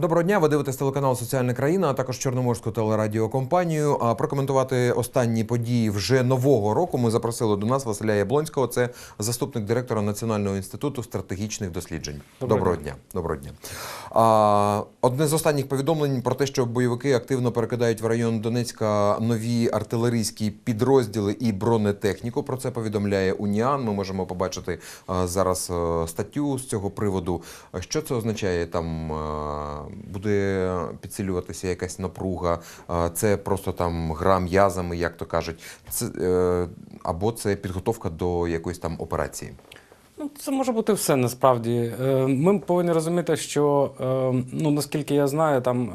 Доброго дня, ви дивитесь телеканал Соціальна країна, а також Чорноморську телерадіокомпанію. А прокоментувати останні події вже нового року ми запросили до нас Василя Яблонського. Це заступник директора Національного інституту стратегічних досліджень. Доброго Доброго дня. Доброго дня. А, одне з останніх повідомлень про те, що бойовики активно перекидають в район Донецька нові артилерійські підрозділи і бронетехніку. Про це повідомляє Уніан. Ми можемо побачити зараз а, статтю з цього приводу. Що це означає? Там а, буде підсилюватися якась напруга, це просто там гра м'язами, як то кажуть. Це е, або це підготовка до якоїсь там операції. Ну, це може бути все насправді. Е, Ми повинні розуміти, що е, ну наскільки я знаю, там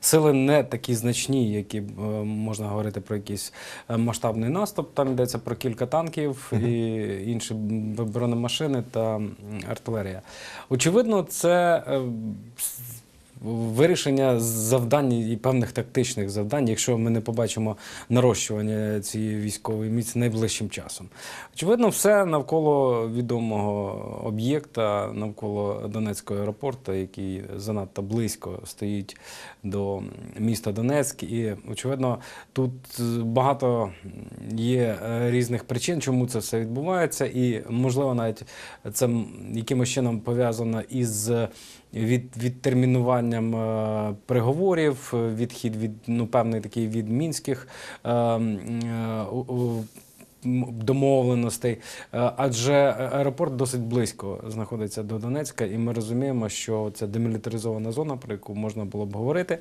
сили не такі значні, які можна говорити про якийсь масштабний наступ. Там йдеться про кілька танків і інші бронемашини та артилерія. Очевидно, це. Вирішення завдань і певних тактичних завдань, якщо ми не побачимо нарощування цієї військової міці найближчим часом. Очевидно, все навколо відомого об'єкта, навколо Донецького аеропорту, який занадто близько стоїть до міста Донецьк. І, очевидно, тут багато є е, різних причин, чому це все відбувається, і, можливо, навіть це якимось чином пов'язано із від, відтермінуванням е, переговорів, е, відхід від ну, певний такий від мінських е, е, домовленостей. Е, Адже аеропорт досить близько знаходиться до Донецька, і ми розуміємо, що це демілітаризована зона, про яку можна було б говорити.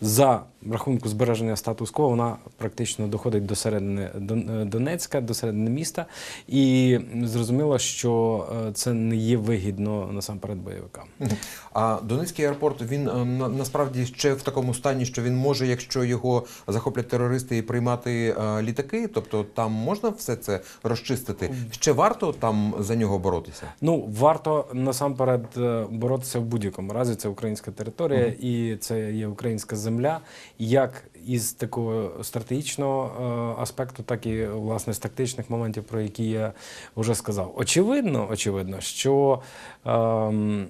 За рахунку збереження статус-кво вона практично доходить до середини е, Донецька, до середини міста, і зрозуміло, що е, це не є вигідно насамперед бойовикам. А Донецький аеропорт він е, насправді ще в такому стані, що він може, якщо його захоплять терористи, і приймати літаки, тобто там можна все це розчистити. Ще варто там за нього боротися. Ну варто насамперед боротися в будь-якому разі. Це українська територія і це є українська земля. Як із такого стратегічного е, аспекту, так і власне з тактичних моментів, про які я вже сказав. Очевидно, очевидно, що. ем,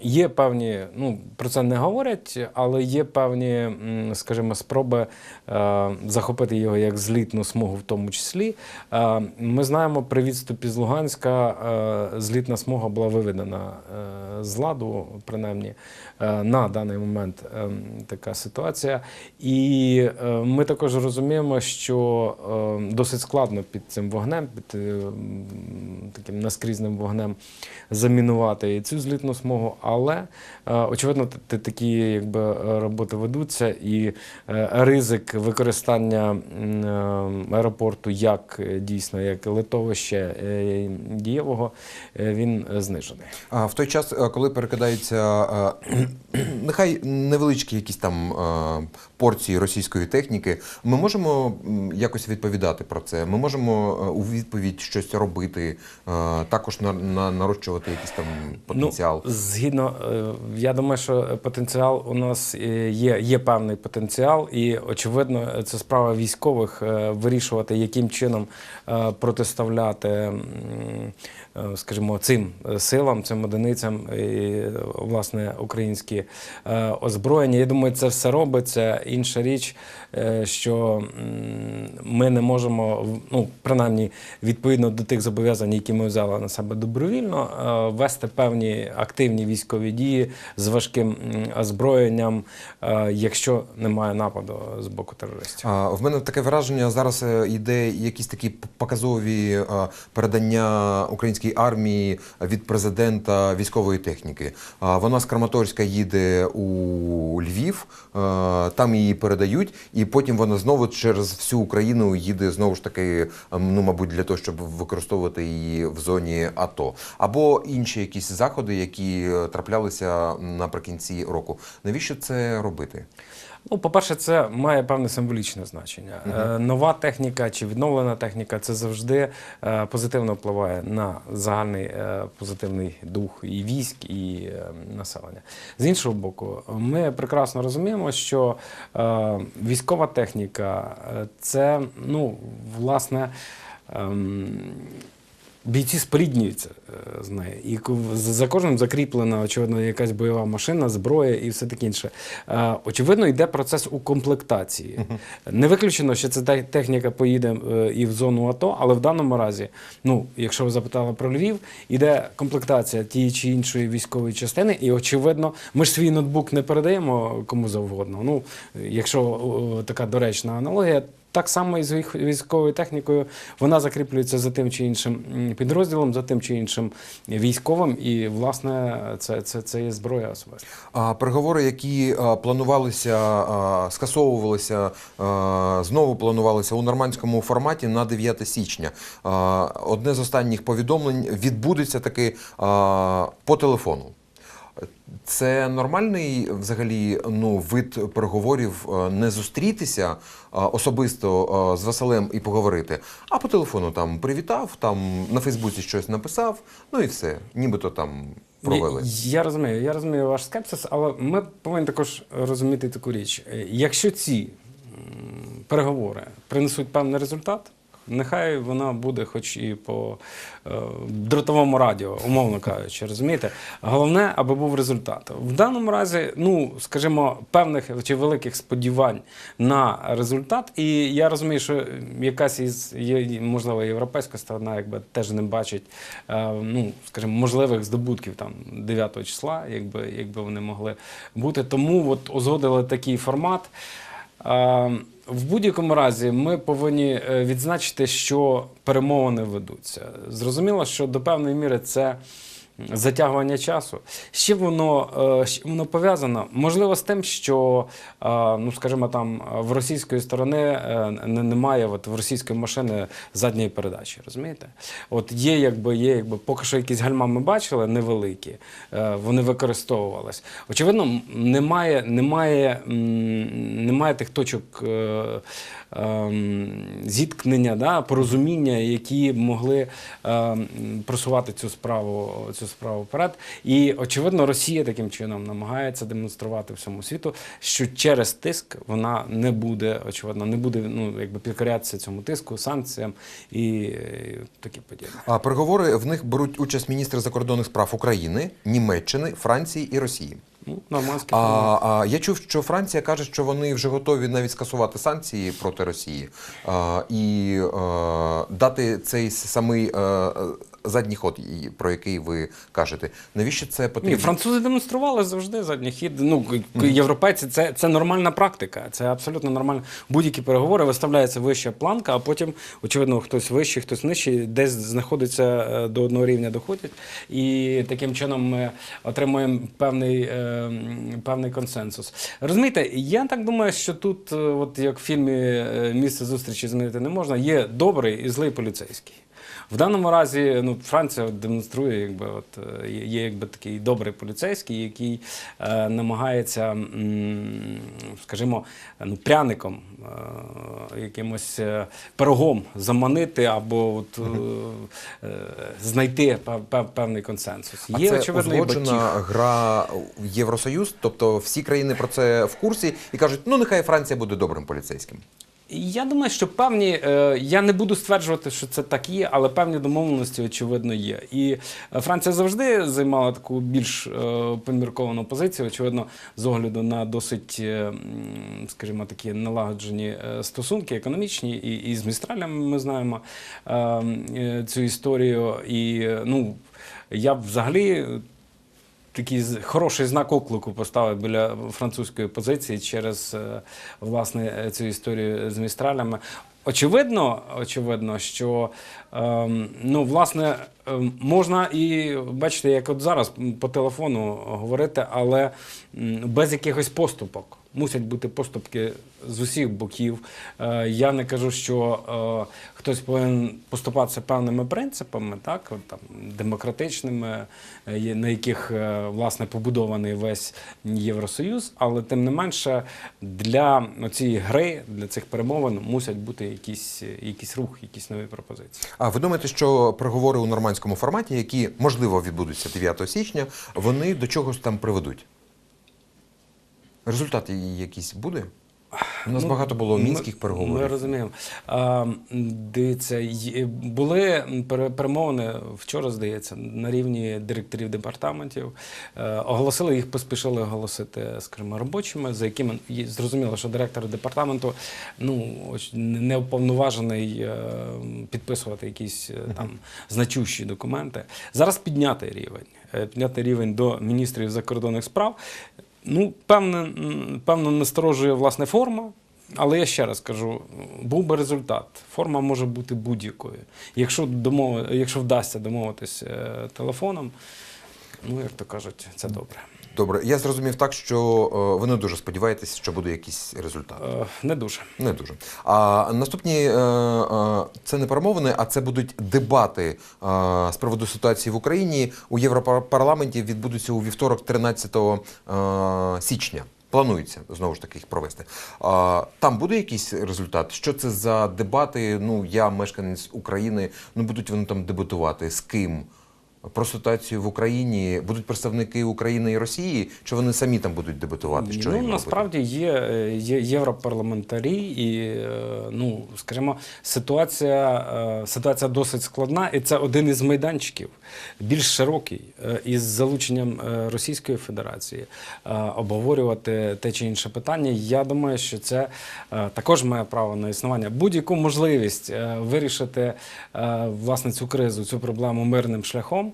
Є певні, ну про це не говорять, але є певні, скажімо, спроби е, захопити його як злітну смугу, в тому числі. Е, ми знаємо, при відступі з Луганська е, злітна смуга була виведена е, з ладу, принаймні е, на даний момент е, така ситуація. І е, ми також розуміємо, що е, досить складно під цим вогнем, під е, таким наскрізним вогнем замінувати цю злітну смугу. Але е, очевидно, такі якби е, роботи ведуться, і е, ризик використання аеропорту як дійсно як литовище дієвого, він знижений. А в той час, коли перекидаються е, нехай невеличкі якісь там порції російської техніки, ми можемо якось відповідати про це. Ми можемо у відповідь щось робити, також на, на нарощувати якийсь там потенціал. Ну, згідно, е, я думаю, що потенціал у нас е, є, є певний потенціал, і очевидно, це справа військових е, вирішувати, яким чином протиставляти, скажімо, цим силам, цим одиницям, і, власне, українські озброєння. Я думаю, це все робиться. Інша річ, що ми не можемо, ну, принаймні, відповідно до тих зобов'язань, які ми взяли на себе добровільно, вести певні активні військові дії з важким озброєнням, е, якщо немає нападу з боку терористів. В мене таке враження зараз е, йде якісь такі показові е, передання українській армії від президента військової техніки. Вона з Краматорська їде у Львів, там її передають, і потім вона знову через всю Україну їде знову ж таки, ну мабуть, для того, щоб використовувати її в зоні АТО, або інші якісь заходи, які траплялися наприкінці року. Навіщо це робити? Ну, по-перше, це має певне символічне значення. Е, Нова техніка чи відновлена техніка це завжди е, позитивно впливає на загальний е, позитивний дух і військ, і населення. З іншого боку, ми прекрасно розуміємо, що військова техніка це, ну, власне. Бійці споріднюються е, з нею. І за кожним закріплена, очевидно, якась бойова машина, зброя і все таке інше. Е, Очевидно, йде процес укомплектації. Не виключено, що ця техніка поїде е, і в зону АТО, але в даному разі, ну, якщо ви запитали про Львів, іде комплектація тієї чи іншої військової частини, і очевидно, ми ж свій ноутбук не передаємо кому завгодно. Ну, якщо така доречна аналогія. Так само і з військовою технікою вона закріплюється за тим чи іншим підрозділом, за тим чи іншим військовим, і власне це, це, це є зброя особиста. А переговори, які планувалися, скасовувалися, знову планувалися у нормандському форматі на 9 січня. Одне з останніх повідомлень відбудеться таки по телефону. Це нормальний взагалі ну, вид переговорів е, не зустрітися е, особисто е, з Василем і поговорити, а по телефону там привітав, там на Фейсбуці щось написав, ну і все, нібито там провели. Я, я розумію, я розумію ваш скепсис, але ми повинні також розуміти таку річ. Якщо ці переговори принесуть певний результат, нехай вона буде хоч і по е, дротовому радіо, умовно кажучи, розумієте? Головне, аби був результат. В даному разі, ну, скажімо, певних чи великих сподівань на результат. І я розумію, що якась із є, можливо, європейська сторона якби теж не бачить е, ну, скажімо, можливих здобутків там 9 числа, якби, якби вони могли бути. Тому от узгодили такий формат. Е, В будь-якому разі ми повинні е, відзначити, що перемовини ведуться. Зрозуміло, що до певної міри це затягування часу. З чим воно, е, воно пов'язано? Можливо, з тим, що, е, ну скажімо, там в російської сторони е, немає от, в російської машини задньої передачі. Розумієте? От є, якби є, якби поки що якісь гальма ми бачили невеликі, вони використовувались. Очевидно, немає, немає, немає тих точок. ем, Зіткнення, да, порозуміння, які могли ем, просувати цю справу, цю справу вперед. І очевидно, Росія таким чином намагається демонструвати всьому світу, що через тиск вона не буде, очевидно, не буде ну, якби підкорятися цьому тиску, санкціям і е, таке подібне. А переговори в них беруть участь міністри закордонних справ України, Німеччини, Франції і Росії. Ну, А, а я чув, що Франція каже, що вони вже готові навіть скасувати санкції проти Росії а, і а, дати цей самий а, задній ход, про який ви кажете. Навіщо це Ні, французи демонстрували завжди задній хід. Ну, європейці це, це нормальна практика. Це абсолютно нормально. Будь-які переговори виставляється вища планка, а потім, очевидно, хтось вищий, хтось нижчий, десь знаходиться е, до одного рівня, доходять. І таким чином ми отримуємо певний, е, певний консенсус. Розумієте, я так думаю, що тут, е, от як в фільмі Місце зустрічі змінити не можна, є добрий і злий поліцейський. В даному разі ну, Франція демонструє, якби от е, є якби такий добрий поліцейський, який е, намагається, м, скажімо, ну, пряником, е, якимось е, пирогом заманити або от, е, е, знайти пев- пев- певний консенсус. А Є це очевидно і узгоджена батіг. гра в Євросоюз, тобто всі країни про це в курсі і кажуть, ну нехай Франція буде добрим поліцейським. Я думаю, що певні, е, я не буду стверджувати, що це так є, але певні домовленості, очевидно, є. І е, Франція завжди займала таку більш е, помірковану позицію, очевидно, з огляду на досить, скажімо, такі налагоджені стосунки економічні, і, і з Містралями ми знаємо цю історію. І ну, я взагалі такий хороший знак оклику поставив біля французької позиції через е, власне цю історію з містралями. Очевидно, очевидно, що ем, ну, власне, ем, можна і бачите, як от зараз по телефону говорити, але без якихось поступок. Мусять бути поступки з усіх боків. Е, я не кажу, що е, хтось повинен поступатися певними принципами, так, там, демократичними, е, на яких власне побудований весь Євросоюз, але тим не менше для цієї гри, для цих перемовин мусять бути якісь, якісь рух, якісь нові пропозиції. А ви думаєте, що переговори у нормандському форматі, які можливо відбудуться 9 січня, вони до чогось там приведуть? Результат якийсь буде? У нас багато було ми- мінських переговорів. Ми розуміємо. А, дивіться, були перемовини вчора, здається, на рівні директорів департаментів. Е, Оголосили їх, поспішили оголосити, скажімо, робочими, за якими зрозуміло, що директор департаменту ну не уповноважений е, підписувати якісь е, там значущі документи. Зараз піднятий рівень. Піднятий рівень до міністрів закордонних справ. Ну, певне, певно, насторожує власне форма. Але я ще раз кажу: був би результат. Форма може бути будь-якою. Якщо домов... якщо вдасться домовитись е, телефоном, ну як то кажуть, це добре. Добре, я зрозумів так, що е, ви не дуже сподіваєтесь, що буде якийсь результат. Е, Не дуже. Не дуже. А наступні е, е, це не перемовини, а це будуть дебати е, з приводу ситуації в Україні у Європарламенті відбудуться у вівторок, 13 е, січня. Планується знову ж таки їх провести. А, там буде якийсь результат? Що це за дебати? Ну, я мешканець України. Ну будуть вони там дебатувати з ким? Про ситуацію в Україні будуть представники України і Росії, чи вони самі там будуть дебатувати? Що ну, насправді є, е, є європарламентарі, і е, ну, скажімо, ситуація, е, ситуація досить складна, і це один із майданчиків, більш широкий, із залученням Російської Федерації обговорювати те чи інше питання. Я думаю, що це також має право на існування. Будь-яку можливість вирішити власне цю кризу, цю проблему мирним шляхом,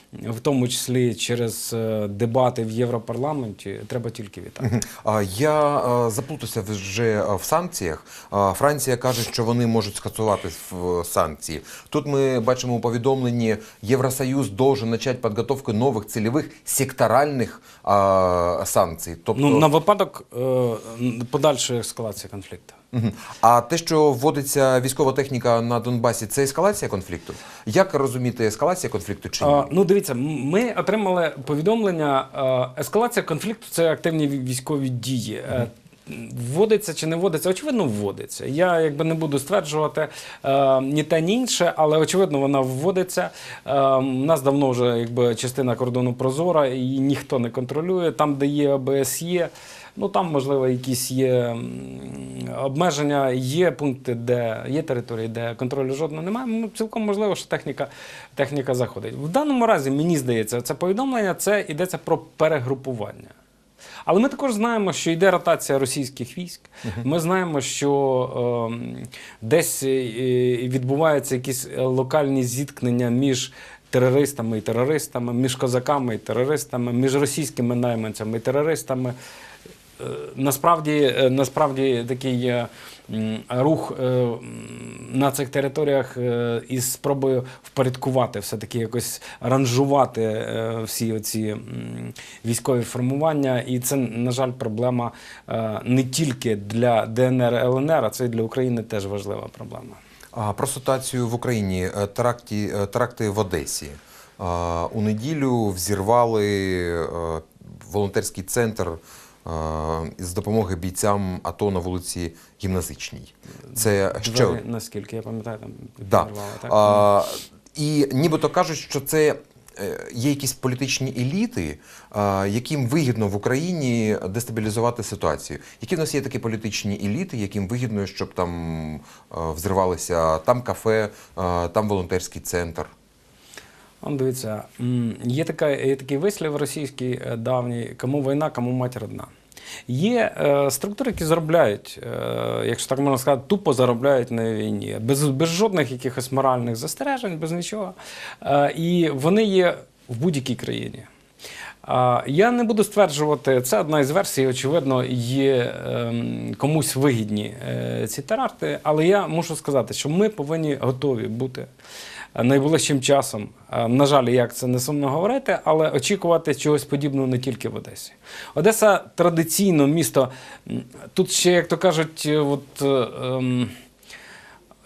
в тому числі через е, дебати в Європарламенті, треба тільки вітати. Я заплутався вже в санкціях. Франція каже, що вони можуть скасувати санкції. Тут ми бачимо у повідомленні Євросоюз должен начать підготовку нових цільових секторальних санкцій. Тобто, Ну, на випадок е, подальшої ескалації конфлікту. А те, що вводиться військова техніка на Донбасі, це ескалація конфлікту? Як розуміти ескалація конфлікту чи ні? А, ну, дивіться, м- ми отримали повідомлення. е, Ескалація конфлікту це активні військові дії. Е, Вводиться чи не вводиться? Очевидно, вводиться. Я якби не буду стверджувати е, ні те, ні інше, але очевидно, вона вводиться. Е, у нас давно вже якби частина кордону прозора, і ніхто не контролює. Там, де є ОБСЄ, ну там можливо якісь є обмеження, є пункти, де є території, де контролю жодного немає. Ну, цілком можливо, що техніка, техніка заходить. В даному разі, мені здається, це повідомлення це йдеться про перегрупування. Але ми також знаємо, що йде ротація російських військ. Ми знаємо, що ем, десь е, відбуваються якісь е, локальні зіткнення між терористами і терористами, між козаками і терористами, між російськими найманцями і терористами. Е, Насправді, е, насправді такий рух е, на цих територіях із спробою впорядкувати, все-таки якось ранжувати всі оці м, військові формування. І це, на жаль, проблема не тільки для ДНР ЛНР, а це і для України теж важлива проблема. А, Про ситуацію в Україні. Теракті, е, теракти в Одесі. У неділю взірвали волонтерський центр з допомоги бійцям АТО на вулиці Гімназичній. Це? Двері, наскільки я пам'ятаю, там Да. так? А, і нібито кажуть, що це е, є якісь політичні еліти, яким вигідно в Україні дестабілізувати ситуацію. Які в нас є такі політичні еліти, яким вигідно, щоб там е, взривалися там кафе, е, там волонтерський центр. Он дивіться, є, така, є такий вислів російський е, давній, кому війна, кому мать родна. Є е, структури, які заробляють, е, якщо так можна сказати, тупо заробляють на війні, без, без жодних якихось моральних застережень, без нічого. Е, і вони є в будь-якій країні. А, Я не буду стверджувати, це одна із версій, очевидно, є ем, комусь вигідні е, ці теракти, але я мушу сказати, що ми повинні готові бути е, найближчим часом. Е, На жаль, як це не сумно говорити, але очікувати чогось подібного не тільки в Одесі. Одеса традиційно місто. Тут ще, як то кажуть, е, от. е, ем,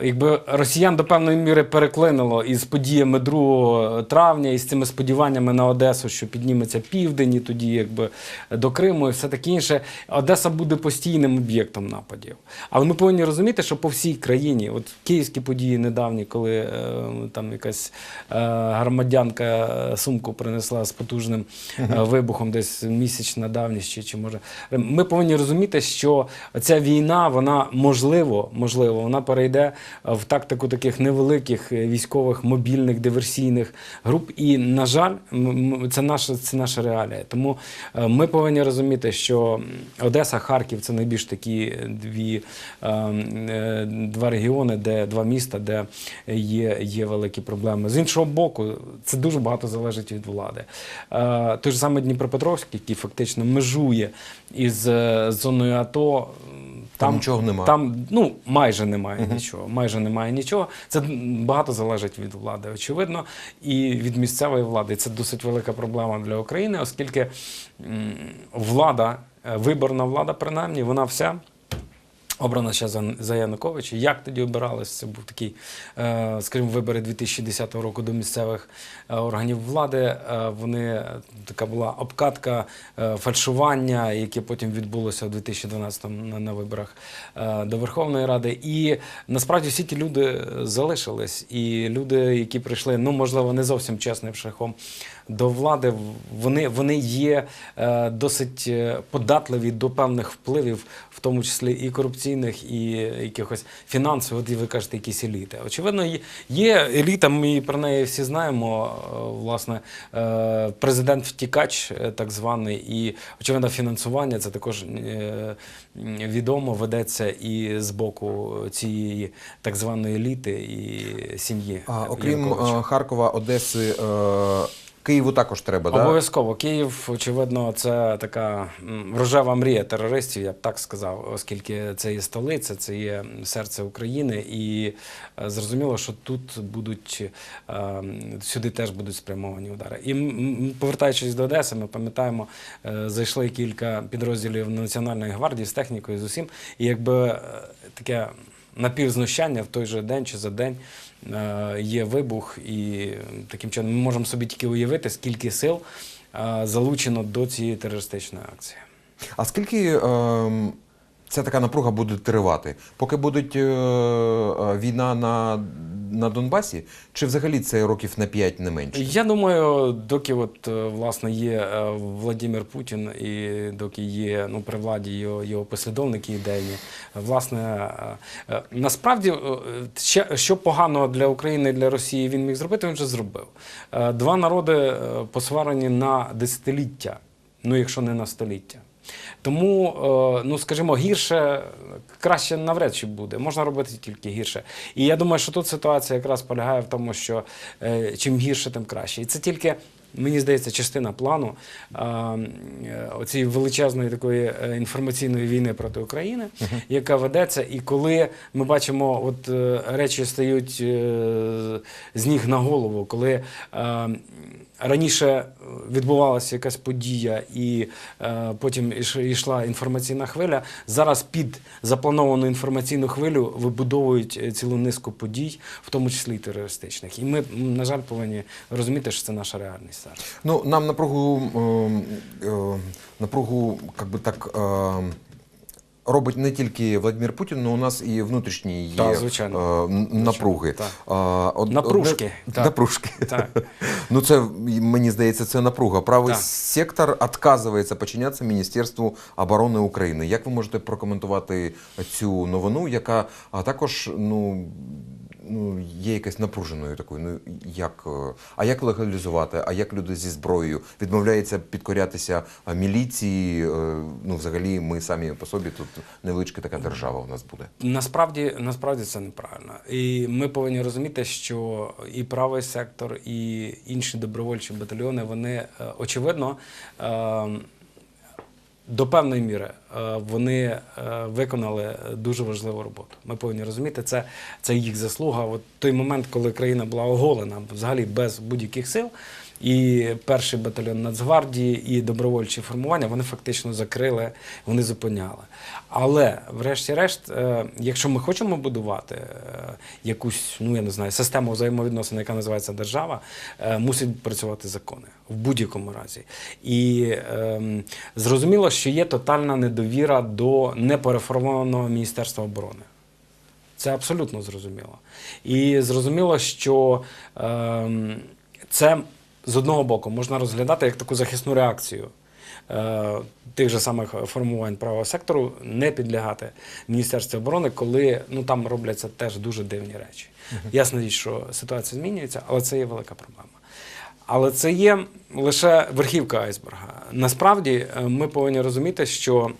Якби росіян до певної міри переклинило із подіями 2 травня, і з цими сподіваннями на Одесу, що підніметься південь, і тоді якби до Криму і все таке інше. Одеса буде постійним об'єктом нападів. Але ми повинні розуміти, що по всій країні, от київські події недавні, коли е, там якась е, громадянка е, сумку принесла з потужним е, вибухом, десь місяч на давність, чи, чи може ми повинні розуміти, що ця війна, вона можливо, можливо, вона перейде в тактику таких невеликих е, військових мобільних диверсійних груп. І, на жаль, це наша, це наша реалія. Тому е, ми повинні розуміти, що Одеса, Харків це найбільш такі дві, е, два регіони, де два міста, де є, є великі проблеми. З іншого боку, це дуже багато залежить від влади. Той ж самий Дніпропетровськ, який фактично межує із зоною АТО. Там нічого немає. Там ну майже немає нічого. Майже немає нічого. Це багато залежить від влади, очевидно, і від місцевої влади. І Це досить велика проблема для України, оскільки влада, е, виборна влада, принаймні, вона вся. Обрана ще за, за Януковича. Як тоді обиралось? Це був такий, е, скажімо, вибори 2010 року до місцевих е, органів влади. Е, вони така була обкатка, фальшування, яке потім відбулося у 2012 на, на виборах до Верховної Ради. І насправді всі ті люди залишились. І люди, які прийшли, ну можливо, не зовсім чесним шляхом до влади, вони, вони є е, досить е, податливі до певних впливів, в тому числі і корупційних, і якихось фінансових, от і ви кажете, якісь еліти. Очевидно, є, еліта, ми про неї всі знаємо. е, Власне, е, президент втікач, е, так званий, і очевидно, фінансування це також е, відомо ведеться і з боку цієї так званої еліти і сім'ї. А, окрім Харкова, Одеси, е, Києву також треба, да? Обов'язково Київ, очевидно, це така рожева мрія терористів, я б так сказав, оскільки це є столиця, це є серце України, і е, зрозуміло, що тут будуть е, сюди теж будуть спрямовані удари. І повертаючись до Одеси, ми пам'ятаємо, е, зайшли кілька підрозділів Національної гвардії з технікою, з усім, і якби таке напівзнущання в той же день чи за день є вибух, і таким чином ми можемо собі тільки уявити, скільки сил е, залучено до цієї терористичної акції. А скільки ем, ця така напруга буде тривати? Поки буде е, війна на, на Донбасі, чи взагалі це років на 5 не менше? Я думаю, доки от е, власне є е, Владимир Путін і доки є ну при владі його, його послідовники ідейні, власне насправді ще що поганого для України і для Росії він міг зробити, він вже зробив. Два народи посварені на десятиліття, ну якщо не на століття. Тому, е, ну скажімо, гірше краще навряд чи буде. Можна робити тільки гірше. І я думаю, що тут ситуація якраз полягає в тому, що е, чим гірше, тим краще. І це тільки. Мені здається, частина плану е, оцієї величезної такої інформаційної війни проти України, яка ведеться, і коли ми бачимо, от речі стають з ніг на голову, коли раніше відбувалася якась подія, і е, потім йшла інформаційна хвиля. Зараз під заплановану інформаційну хвилю вибудовують е, цілу низку подій, в тому числі і терористичних. І ми, на жаль, повинні розуміти, що це наша реальність зараз. Ну, нам напругу, ем, е, напругу, как би так. ем, Робить не тільки Владимир Путін, але у нас і внутрішні є звичайно. е, н- напруги. так. А, од- Напружки, так. Напружки. Так. Ну, це мені здається, це напруга. Правий Так. сектор відказується починятися Міністерству оборони України. Як ви можете прокоментувати цю новину, яка а також ну. Ну, є якась напруженою такою. Ну як е, а як легалізувати? А як люди зі зброєю відмовляються підкорятися міліції? е, Ну, взагалі, ми самі по собі тут невеличка така держава у нас буде. Насправді, насправді це неправильно. І ми повинні розуміти, що і правий сектор, і інші добровольчі батальйони, вони е, очевидно. До певної міри е, вони е, виконали дуже важливу роботу. Ми повинні розуміти, це, це їх заслуга. От той момент, коли країна була оголена, взагалі без будь-яких сил, І перший батальйон Нацгвардії, і добровольчі формування вони фактично закрили, вони зупиняли. Але, врешті-решт, е, якщо ми хочемо будувати е, якусь, ну я не знаю, систему взаємовідносин, яка називається держава, е, мусять працювати закони в будь-якому разі. І ем, зрозуміло, що є тотальна недовіра до непереформованого Міністерства оборони. Це абсолютно зрозуміло. І зрозуміло, що ем, це з одного боку можна розглядати як таку захисну реакцію е, тих же самих формувань правого сектору, не підлягати Міністерству оборони, коли ну, там робляться теж дуже дивні речі. Ясна річ, що ситуація змінюється, але це є велика проблема. Але це є лише верхівка айсберга. Насправді е, ми повинні розуміти, що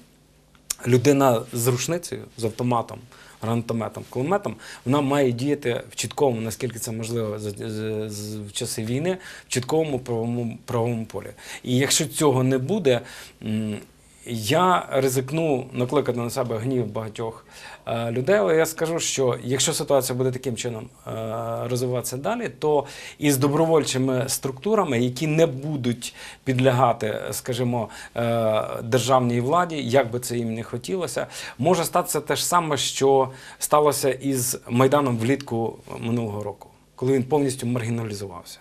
людина з рушницею, з автоматом, гранатометом, кулеметом, вона має діяти в чіткому, наскільки це можливо в часи війни, в чіткому правовому, правовому полі. І якщо цього не буде, я ризикну накликати на себе гнів багатьох е, людей, але я скажу, що якщо ситуація буде таким чином е, розвиватися далі, то із добровольчими структурами, які не будуть підлягати, скажімо, е, державній владі, як би це їм не хотілося, може статися те ж саме, що сталося із Майданом влітку минулого року, коли він повністю маргіналізувався.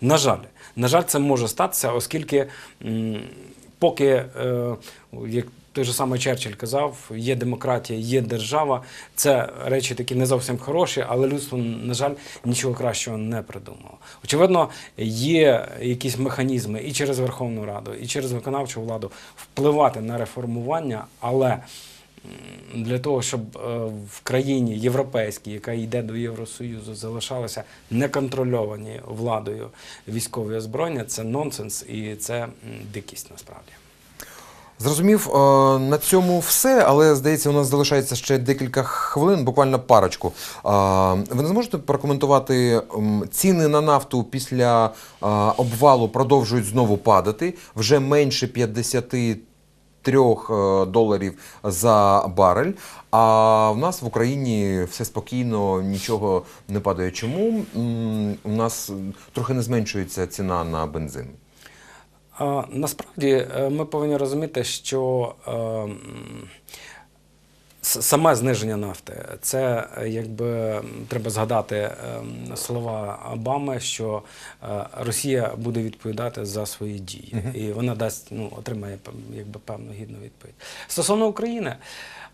На жаль, на жаль, це може статися, оскільки поки, е, як той же самий Черчилль казав, є демократія, є держава, це речі такі не зовсім хороші, але людство, на жаль, нічого кращого не придумало. Очевидно, є якісь механізми і через Верховну Раду, і через виконавчу владу впливати на реформування, але для того, щоб е, в країні європейській, яка йде до Євросоюзу, залишалися неконтрольовані владою військові озброєння, це нонсенс і це дикість насправді. Зрозумів, е, на цьому все, але здається, у нас залишається ще декілька хвилин, буквально парочку. Е, Ви не зможете прокоментувати ціни на нафту після обвалу продовжують знову падати вже менше 53 доларів за барель. А в нас в Україні все спокійно, нічого не падає. Чому у нас трохи не зменшується ціна на бензин? Насправді е, ми повинні розуміти, що е, саме зниження нафти це е, якби треба згадати е, слова Обами, що е, Росія буде відповідати за свої дії, і вона дасть ну отримає якби певну гідну відповідь. Стосовно України.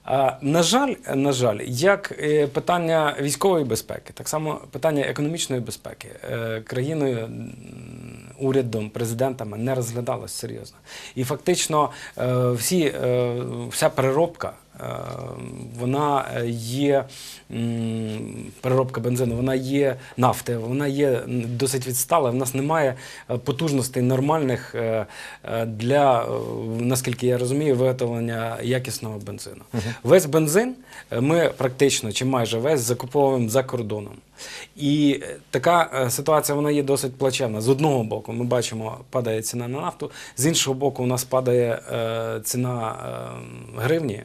е, На жаль, на жаль, як питання військової безпеки, так само питання економічної безпеки країною урядом, президентами не розглядалось серйозно. І фактично всі, вся переробка. Е, Вона є переробка бензину, вона є нафти, вона є досить відстала. В нас немає е, потужностей нормальних е, е, для, е, наскільки я розумію, виготовлення якісного бензину. Весь бензин е, ми практично чи майже весь закуповуємо за кордоном. І е, така е, ситуація вона є досить плачевна. З одного боку, ми бачимо, падає ціна на нафту, з іншого боку, у нас падає е, ціна е, гривні, е,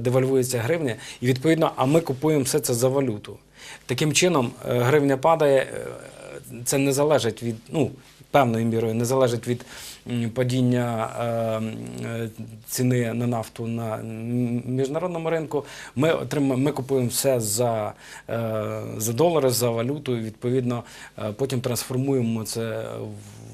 девальвується гривня, і відповідно, а ми купуємо все це за валюту. Таким чином, е, гривня падає, е, це не залежить від, ну, певною мірою, не залежить від падіння е, е, ціни на нафту на міжнародному ринку. Ми отримаємо, ми купуємо все за, е, за долари, за валюту. І відповідно, е, потім трансформуємо це в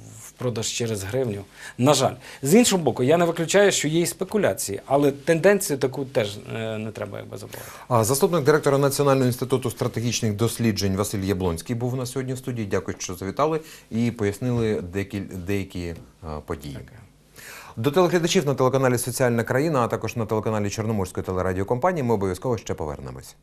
продаж через гривню. На жаль, з іншого боку, я не виключаю, що є і спекуляції, але тенденцію таку теж е, не треба якби забувати. А Заступник директора Національного інституту стратегічних досліджень Василь Яблонський був у нас сьогодні в студії. Дякую, що завітали і пояснили деякі, деякі події. До телеглядачів на телеканалі Соціальна країна, а також на телеканалі Чорноморської телерадіокомпанії ми обов'язково ще повернемось.